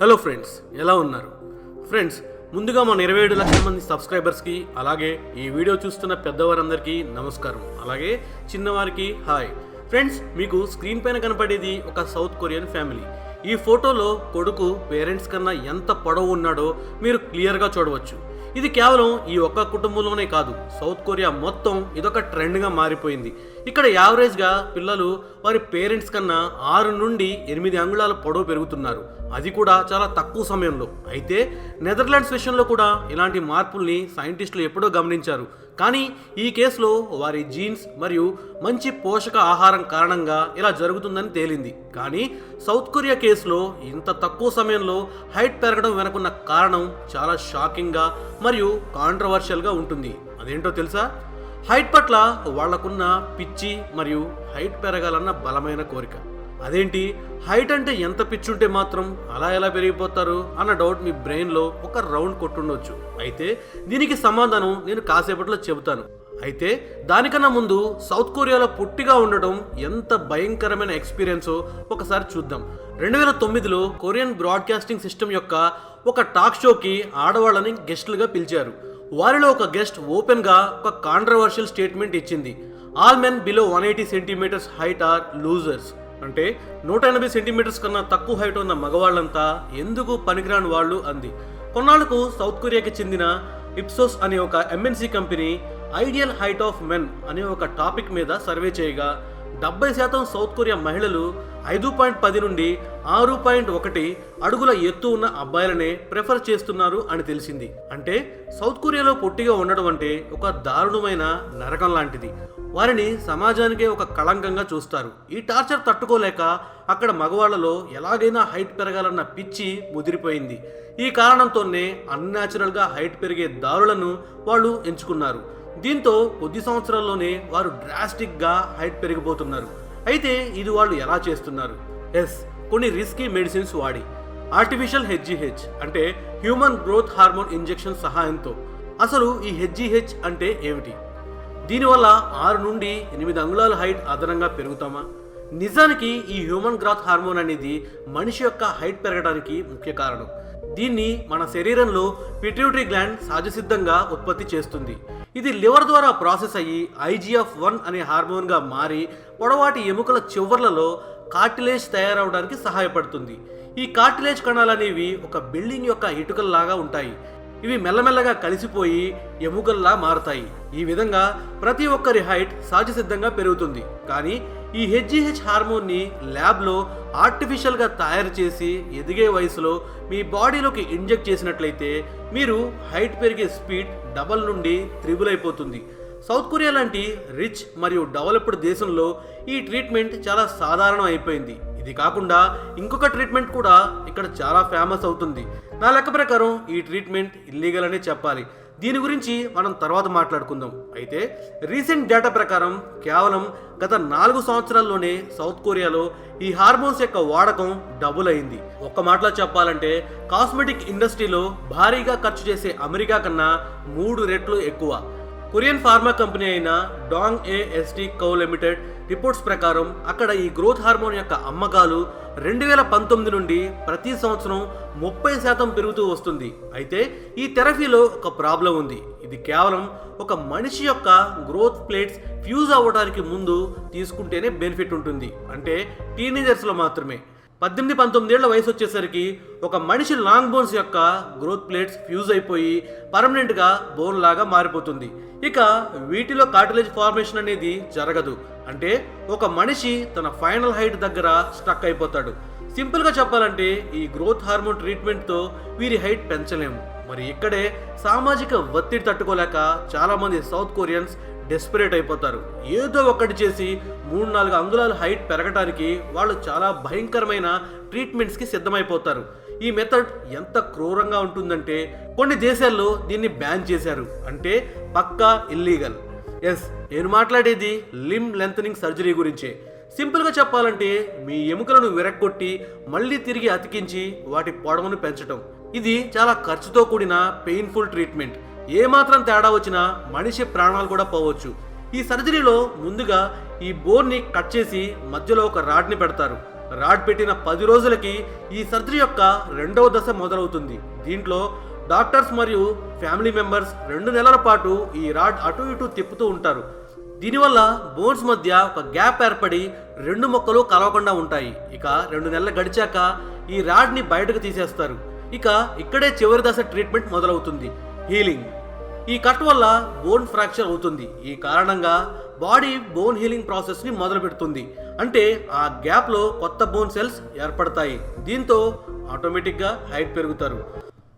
Hello friends ఎలా ఉన్నారు? Friends ముందుగా మన ఇరవై ఏడు లక్షల మంది సబ్స్క్రైబర్స్కి అలాగే ఈ వీడియో చూస్తున్న పెద్దవారందరికీ నమస్కారం. అలాగే చిన్నవారికి హాయ్. ఫ్రెండ్స్ మీకు స్క్రీన్ పైన కనపడేది ఒక సౌత్ కొరియన్ ఫ్యామిలీ. ఈ ఫోటోలో కొడుకు పేరెంట్స్ కన్నా ఎంత పొడవు ఉన్నాడో మీరు క్లియర్గా చూడవచ్చు. ఇది కేవలం ఈ ఒక్క కుటుంబంలోనే కాదు సౌత్ కొరియా మొత్తం ఇదొక ట్రెండ్గా మారిపోయింది. ఇక్కడ యావరేజ్గా పిల్లలు వారి పేరెంట్స్ కన్నా ఆరు నుండి ఎనిమిది అంగుళాల పొడవు పెరుగుతున్నారు. అది కూడా చాలా తక్కువ సమయంలో. అయితే నెదర్లాండ్స్ విషయంలో కూడా ఇలాంటి మార్పుల్ని సైంటిస్టులు ఎప్పుడో గమనించారు. కానీ ఈ కేసులో వారి జీన్స్ మరియు మంచి పోషక ఆహారం కారణంగా ఇలా జరుగుతుందని తేలింది. కానీ సౌత్ కొరియా కేసులో ఇంత తక్కువ సమయంలో హైట్ పెరగడం వెనుకున్న కారణం చాలా షాకింగ్గా మరియు కాంట్రవర్షియల్గా ఉంటుంది. అదేంటో తెలుసా? హైట్ పట్ల వాళ్ళకున్న పిచ్చి మరియు హైట్ పెరగాలన్న బలమైన కోరిక. అదేంటి? హైట్ అంటే ఎంత పిచ్చి ఉంటే మాత్రం అలా ఎలా పెరిగిపోతారు అన్న డౌట్ మీ బ్రెయిన్లో ఒక రౌండ్ కొట్టుండొచ్చు. అయితే దీనికి సమాధానం నేను కాసేపట్లో చెబుతాను. అయితే దానికన్నా ముందు సౌత్ కొరియాలో పుట్టిగా ఉండటం ఎంత భయంకరమైన ఎక్స్పీరియన్సో ఒకసారి చూద్దాం. రెండు వేల తొమ్మిదిలో కొరియన్ బ్రాడ్కాస్టింగ్ సిస్టమ్ యొక్క ఒక టాక్ షోకి ఆడవాళ్ళని గెస్టులుగా పిలిచారు. వారిలో ఒక గెస్ట్ ఓపెన్గా ఒక కాంట్రవర్షియల్ స్టేట్మెంట్ ఇచ్చింది. All men below one eighty centimetres height are losers. అంటే నూట ఎనభై సెంటీమీటర్స్ కన్నా తక్కువ హైట్ ఉన్న మగవాళ్ళంతా ఎందుకు పనికిరాని వాళ్ళు అంది. కొన్నాళ్ళకు సౌత్ కొరియాకి చెందిన ఇప్సోస్ అనే ఒక MNC company ideal height of men అనే ఒక టాపిక్ మీద సర్వే చేయగా డెబ్బై శాతం సౌత్ కొరియా మహిళలు ఐదు పాయింట్ పది నుండి ఆరు పాయింట్ ఒకటి అడుగుల ఎత్తు ఉన్న అబ్బాయిలనే ప్రిఫర్ చేస్తున్నారు అని తెలిసింది. అంటే సౌత్ కొరియాలో పొట్టిగా ఉండడం అంటే ఒక దారుణమైన నరకం లాంటిది. వారిని సమాజానికే ఒక కళంకంగా చూస్తారు. ఈ టార్చర్ తట్టుకోలేక అక్కడ మగవాళ్ళలో ఎలాగైనా హైట్ పెరగాలన్న పిచ్చి ముదిరిపోయింది. ఈ కారణంతోనే అన్యాచురల్గా హైట్ పెరిగే దారులను వాళ్ళు ఎంచుకున్నారు. దీంతో కొద్ది సంవత్సరాల్లోనే వారు డ్రాస్టిక్గా హైట్ పెరిగిపోతున్నారు. అయితే ఇది వాళ్ళు ఎలా చేస్తున్నారు? ఎస్ కొన్ని రిస్కీ మెడిసిన్స్ వాడి. ఆర్టిఫిషియల్ హెచ్జిహెచ్ అంటే హ్యూమన్ గ్రోత్ హార్మోన్ ఇంజెక్షన్ సహాయంతో. అసలు ఈ హెచ్జిహెచ్ అంటే ఏమిటి? దీనివల్ల ఆరు నుండి ఎనిమిది అంగుళాల హైట్ అదనంగా పెరుగుతామా? నిజానికి ఈ హ్యూమన్ గ్రోత్ హార్మోన్ అనేది మనిషి యొక్క హైట్ పెరగడానికి ముఖ్య కారణం. దీన్ని మన శరీరంలో పిట్యూటరీ గ్లాండ్ సహజసిద్ధంగా ఉత్పత్తి చేస్తుంది. ఇది లివర్ ద్వారా ప్రాసెస్ అయ్యి ఐజీఎఫ్ వన్ అనే హార్మోన్గా మారి పొడవాటి ఎముకల చివర్లలో కార్టిలేజ్ తయారవడానికి సహాయపడుతుంది. ఈ కార్టిలేజ్ కణాలు అనేవి ఒక బిల్డింగ్ యొక్క ఇటుకల్లాగా ఉంటాయి. ఇవి మెల్లమెల్లగా కలిసిపోయి ఎముకల్లా మారుతాయి. ఈ విధంగా ప్రతి ఒక్కరి హైట్ సహజసిద్ధంగా పెరుగుతుంది. కానీ ఈ హెచ్జిహెచ్ హార్మోన్ని ల్యాబ్లో ఆర్టిఫిషియల్గా తయారు చేసి ఎదిగే వయసులో మీ బాడీలోకి ఇంజెక్ట్ చేసినట్లయితే మీరు హైట్ పెరిగే స్పీడ్ డబల్ నుండి త్రిబుల్ అయిపోతుంది. సౌత్ కొరియా లాంటి రిచ్ మరియు డెవలప్డ్ దేశంలో ఈ ట్రీట్మెంట్ చాలా సాధారణం అయిపోయింది. ఇది కాకుండా ఇంకొక ట్రీట్మెంట్ కూడా ఇక్కడ చాలా ఫేమస్ అవుతుంది. నా లెక్క ప్రకారం ఈ ట్రీట్మెంట్ ఇల్లీగల్ అనే చెప్పాలి. దీని గురించి మనం తర్వాత మాట్లాడుకుందాం. అయితే రీసెంట్ డేటా ప్రకారం కేవలం గత నాలుగు సంవత్సరాల్లోనే సౌత్ కొరియాలో ఈ హార్మోన్స్ యొక్క వాడకం డబుల్ అయింది. ఒక్క మాటలో చెప్పాలంటే కాస్మెటిక్ ఇండస్ట్రీలో భారీగా ఖర్చు చేసే అమెరికా కన్నా మూడు రెట్లు ఎక్కువ. కొరియన్ ఫార్మా కంపెనీ అయిన Dong A ST Co limited reports ప్రకారం అక్కడ ఈ గ్రోత్ హార్మోన్ యొక్క అమ్మకాలు రెండు వేల పంతొమ్మిది నుండి ప్రతి సంవత్సరం ముప్పై శాతం పెరుగుతూ వస్తుంది. అయితే ఈ థెరపీలో ఒక ప్రాబ్లం ఉంది. ఇది కేవలం ఒక మనిషి యొక్క గ్రోత్ ప్లేట్స్ ఫ్యూజ్ అవ్వడానికి ముందు తీసుకుంటేనే బెనిఫిట్ ఉంటుంది. అంటే టీనేజర్స్లో మాత్రమే. పద్దెనిమిది పంతొమ్మిది ఏళ్ళ వయసు వచ్చేసరికి ఒక మనిషి లాంగ్ బోన్స్ యొక్క గ్రోత్ ప్లేట్స్ ఫ్యూజ్ అయిపోయి పర్మనెంట్గా బోన్ లాగా మారిపోతుంది. ఇక వీటిలో కార్టిలేజ్ ఫార్మేషన్ అనేది జరగదు. అంటే ఒక మనిషి తన ఫైనల్ హైట్ దగ్గర స్టక్ అయిపోతాడు. సింపుల్గా చెప్పాలంటే ఈ గ్రోత్ హార్మోన్ ట్రీట్మెంట్తో వీరి హైట్ పెంచలేము. మరి ఇక్కడే సామాజిక ఒత్తిడి తట్టుకోలేక చాలామంది సౌత్ కొరియన్స్ డెస్పరేట్ అయిపోతారు. ఏదో ఒకటి చేసి మూడు నాలుగు అంగుళాల హైట్ పెరగటానికి వాళ్ళు చాలా భయంకరమైన ట్రీట్మెంట్స్కి సిద్ధమైపోతారు. ఈ మెథడ్ ఎంత క్రూరంగా ఉంటుందంటే కొన్ని దేశాల్లో దీన్ని బ్యాన్ చేశారు. అంటే పక్కా ఇల్లీగల్ ఎస్ నేను మాట్లాడేది లిమ్ లెంతనింగ్ సర్జరీ గురించే. సింపుల్గా చెప్పాలంటే మీ ఎముకలను విరక్కొట్టి మళ్ళీ తిరిగి అతికించి వాటి పొడవును పెంచడం ఇది చాలా ఖర్చుతో కూడిన పెయిన్ఫుల్ ట్రీట్మెంట్ ఏమాత్రం తేడా వచ్చినా మనిషి ప్రాణాలు కూడా పోవచ్చు. ఈ సర్జరీలో ముందుగా ఈ బోర్ని కట్ చేసి మధ్యలో ఒక రాడ్ని పెడతారు. రాడ్ పెట్టిన పది రోజులకి ఈ సర్జరీ యొక్క రెండవ దశ మొదలవుతుంది. దీంట్లో డాక్టర్స్ మరియు ఫ్యామిలీ మెంబర్స్ రెండు నెలల పాటు ఈ రాడ్ అటు ఇటు తిప్పుతూ ఉంటారు. దీనివల్ల బోన్స్ మధ్య ఒక గ్యాప్ ఏర్పడి రెండు మొక్కలు కలవకుండా ఉంటాయి. ఇక రెండు నెలలు గడిచాక ఈ రాడ్ని బయటకు తీసేస్తారు. ఇక ఇక్కడే చివరి దశ ట్రీట్మెంట్ మొదలవుతుంది. హీలింగ్. ఈ కట్ వల్ల బోన్ ఫ్రాక్చర్ అవుతుంది. ఈ కారణంగా బాడీ బోన్ హీలింగ్ ప్రాసెస్ని మొదలు పెడుతుంది అంటే ఆ గ్యాప్లో కొత్త బోన్ సెల్స్ ఏర్పడతాయి. దీంతో ఆటోమేటిక్గా హైట్ పెరుగుతారు.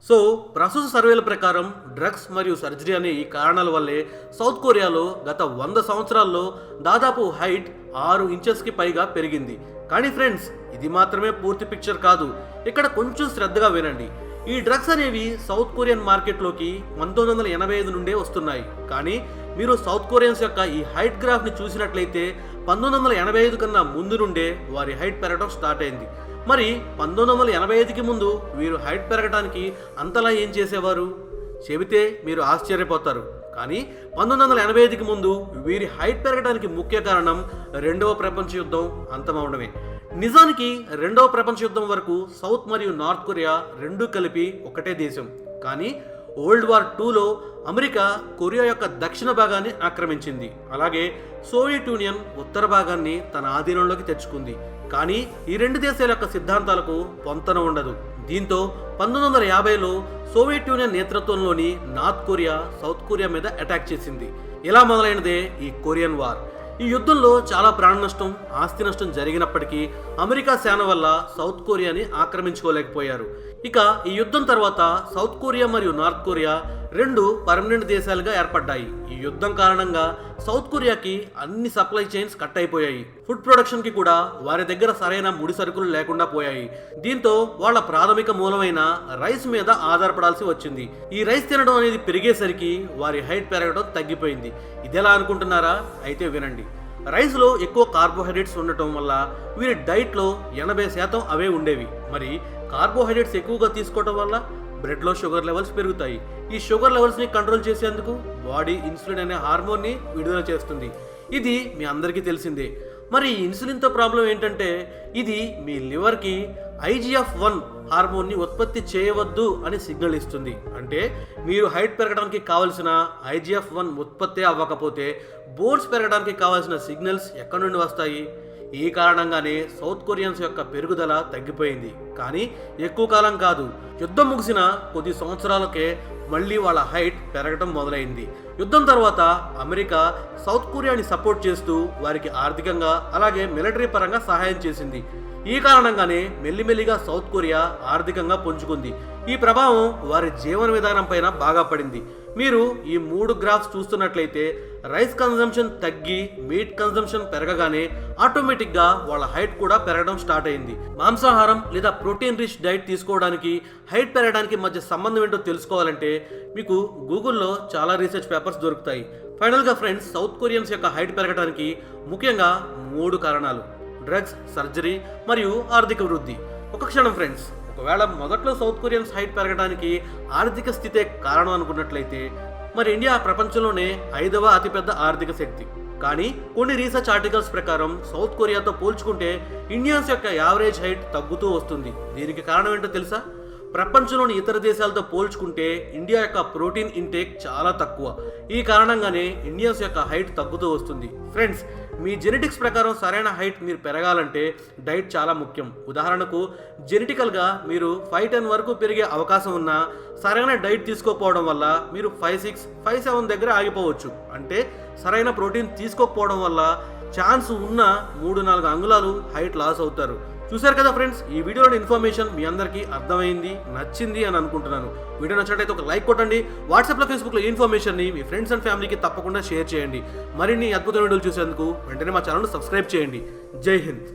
సో ప్రస్తుత సర్వేల ప్రకారం డ్రగ్స్ మరియు సర్జరీ అనే ఈ కారణాల వల్లే సౌత్ కొరియాలో గత వంద సంవత్సరాల్లో దాదాపు హైట్ ఆరు ఇంచెస్కి పైగా పెరిగింది. కానీ ఫ్రెండ్స్ ఇది మాత్రమే పూర్తి పిక్చర్ కాదు. ఇక్కడ కొంచెం శ్రద్ధగా వినండి. ఈ డ్రగ్స్ అనేవి సౌత్ కొరియన్ మార్కెట్లోకి పంతొమ్మిది వందల ఎనభై ఐదు నుండే వస్తున్నాయి. కానీ మీరు సౌత్ కొరియన్స్ యొక్క ఈ హైట్ గ్రాఫ్ని చూసినట్లయితే పంతొమ్మిది వందల ఎనభై ఐదు కన్నా ముందు నుండే వారి హైట్ పెరగడం స్టార్ట్ అయింది. మరి పంతొమ్మిది వందల ఎనభై ఐదుకి ముందు వీరు హైట్ పెరగడానికి అంతలా ఏం చేసేవారు? చెబితే మీరు ఆశ్చర్యపోతారు. కానీ పంతొమ్మిది వందల ఎనభై ఐదుకి ముందు వీరి హైట్ పెరగడానికి ముఖ్య కారణం రెండవ ప్రపంచ యుద్ధం అంతమవడమే. నిజానికి రెండవ ప్రపంచ యుద్ధం వరకు సౌత్ మరియు నార్త్ కొరియా రెండూ కలిపి ఒకటే దేశం. కానీ వరల్డ్ వార్ టూలో అమెరికా కొరియా యొక్క దక్షిణ భాగాన్ని ఆక్రమించింది. అలాగే సోవియట్ యూనియన్ ఉత్తర భాగాన్ని తన ఆధీనంలోకి తెచ్చుకుంది. కానీ ఈ రెండు దేశాల యొక్క సిద్ధాంతాలకు పొంతన ఉండదు. దీంతో పంతొమ్మిది వందల యాభైలో సోవియట్ యూనియన్ నేతృత్వంలోని నార్త్ కొరియా సౌత్ కొరియా మీద అటాక్ చేసింది. ఇలా మొదలైనదే ఈ కొరియన్ వార్. ఈ యుద్ధంలో చాలా ప్రాణ నష్టం ఆస్తి నష్టం జరిగినప్పటికీ అమెరికా సేన వల్ల సౌత్ కొరియాని ఆక్రమించుకోలేకపోయారు. ఇక ఈ యుద్ధం తర్వాత సౌత్ కొరియా మరియు నార్త్ కొరియా రెండు పర్మనెంట్ దేశాలుగా ఏర్పడ్డాయి. ఈ యుద్ధం కారణంగా సౌత్ కొరియాకి అన్ని సప్లై చైన్స్ కట్ అయిపోయాయి. ఫుడ్ ప్రొడక్షన్కి కూడా వారి దగ్గర సరైన ముడి సరుకులు లేకుండా పోయాయి. దీంతో వాళ్ళ ప్రాథమిక మూలమైన రైస్ మీద ఆధారపడాల్సి వచ్చింది. ఈ రైస్ తినడం అనేది పెరిగేసరికి వారి హైట్ పెరగడం తగ్గిపోయింది. ఇదెలా అనుకుంటున్నారా? అయితే వినండి. రైస్లో ఎక్కువ కార్బోహైడ్రేట్స్ ఉండటం వల్ల వీరి డైట్లో ఎనభై శాతం అవే ఉండేవి. మరి కార్బోహైడ్రేట్స్ ఎక్కువగా తీసుకోవడం వల్ల బ్లడ్లో షుగర్ లెవెల్స్ పెరుగుతాయి. ఈ షుగర్ లెవెల్స్ని కంట్రోల్ చేసేందుకు బాడీ ఇన్సులిన్ అనే హార్మోన్ని విడుదల చేస్తుంది. ఇది మీ అందరికీ తెలిసిందే. మరి ఈ ఇన్సులిన్తో ప్రాబ్లం ఏంటంటే ఇది మీ లివర్కి ఐజీఎఫ్ వన్ హార్మోన్ని ఉత్పత్తి చేయవద్దు అని సిగ్నల్ ఇస్తుంది. అంటే మీరు హైట్ పెరగడానికి కావలసిన ఐజీఎఫ్ వన్ ఉత్పత్తి అవ్వకపోతే బోన్స్ పెరగడానికి కావాల్సిన సిగ్నల్స్ ఎక్కడి నుండి వస్తాయి? ఈ కారణంగానే సౌత్ కొరియన్స్ యొక్క పెరుగుదల తగ్గిపోయింది. కానీ ఎక్కువ కాలం కాదు యుద్ధం ముగిసిన కొద్ది సంవత్సరాలకే మళ్ళీ వాళ్ళ హైట్ పెరగడం మొదలైంది. యుద్ధం తర్వాత అమెరికా సౌత్ కొరియాని సపోర్ట్ చేస్తూ వారికి ఆర్థికంగా అలాగే మిలిటరీ పరంగా సహాయం చేసింది. ఈ కారణంగానే మెల్లిమెల్లిగా సౌత్ కొరియా ఆర్థికంగా పుంజుకుంది. ఈ ప్రభావం వారి జీవన విధానం పైన బాగా పడింది. మీరు ఈ మూడు గ్రాఫ్స్ చూస్తున్నట్లయితే రైస్ కన్జంప్షన్ తగ్గి మీట్ కన్జంప్షన్ పెరగగానే ఆటోమేటిక్గా వాళ్ళ హైట్ కూడా పెరగడం స్టార్ట్ అయింది. మాంసాహారం లేదా ప్రోటీన్ రిచ్ డైట్ తీసుకోవడానికి హైట్ పెరగడానికి మధ్య సంబంధం ఏంటో తెలుసుకోవాలంటే మీకు గూగుల్లో చాలా రీసెర్చ్ పేపర్స్ దొరుకుతాయి. ఫైనల్గా ఫ్రెండ్స్ సౌత్ కొరియన్స్ యొక్క హైట్ పెరగడానికి ముఖ్యంగా మూడు కారణాలు. డ్రగ్స్ సర్జరీ మరియు ఆర్థిక వృద్ధి. ఒక క్షణం ఫ్రెండ్స్ ఒకవేళ మొదట్లో సౌత్ కొరియన్స్ హైట్ పెరగడానికి ఆర్థిక స్థితే కారణం అనుకున్నట్లయితే మరి ఇండియా ప్రపంచంలోనే ఐదవ అతిపెద్ద ఆర్థిక శక్తి. కానీ కొన్ని రీసెర్చ్ ఆర్టికల్స్ ప్రకారం సౌత్ కొరియాతో పోల్చుకుంటే ఇండియన్స్ యొక్క యావరేజ్ హైట్ తగ్గుతూ వస్తుంది. దీనికి కారణం ఏంటో తెలుసా? ప్రపంచంలోని ఇతర దేశాలతో పోల్చుకుంటే ఇండియా యొక్క ప్రోటీన్ ఇంటేక్ చాలా తక్కువ. ఈ కారణంగానే ఇండియన్స్ యొక్క హైట్ తగ్గుతూ వస్తుంది. ఫ్రెండ్స్ మీ జెనెటిక్స్ ప్రకారం సరైన హైట్ మీరు పెరగాలంటే డైట్ చాలా ముఖ్యం. ఉదాహరణకు జెనెటికల్గా మీరు ఫైవ్ టెన్ వరకు పెరిగే అవకాశం ఉన్నా సరైన డైట్ తీసుకోకపోవడం వల్ల మీరు ఫైవ్ సిక్స్ ఫైవ్ సెవెన్ దగ్గర ఆగిపోవచ్చు. అంటే సరైన ప్రోటీన్ తీసుకోకపోవడం వల్ల ఛాన్స్ ఉన్న మూడు నాలుగు అంగుళాలు హైట్ లాస్ అవుతారు. చూసారు కదా ఫ్రెండ్స్ ఈ వీడియోలోని ఇన్ఫర్మేషన్ మీ అందరికీ అర్థమైంది నచ్చింది అని అనుకుంటున్నాను. వీడియో నచ్చినట్లయితే ఒక లైక్ కొట్టండి వాట్సాప్లో ఫేస్బుక్లో ఈ ఇన్ఫర్మేషన్ని మీ ఫ్రెండ్స్ అండ్ ఫ్యామిలీకి తప్పకుండా షేర్ చేయండి. మరిన్ని అద్భుత వీడియోలు చూసేందుకు వెంటనే మా ఛానల్ను సబ్స్క్రైబ్ చేయండి. జై హింద్.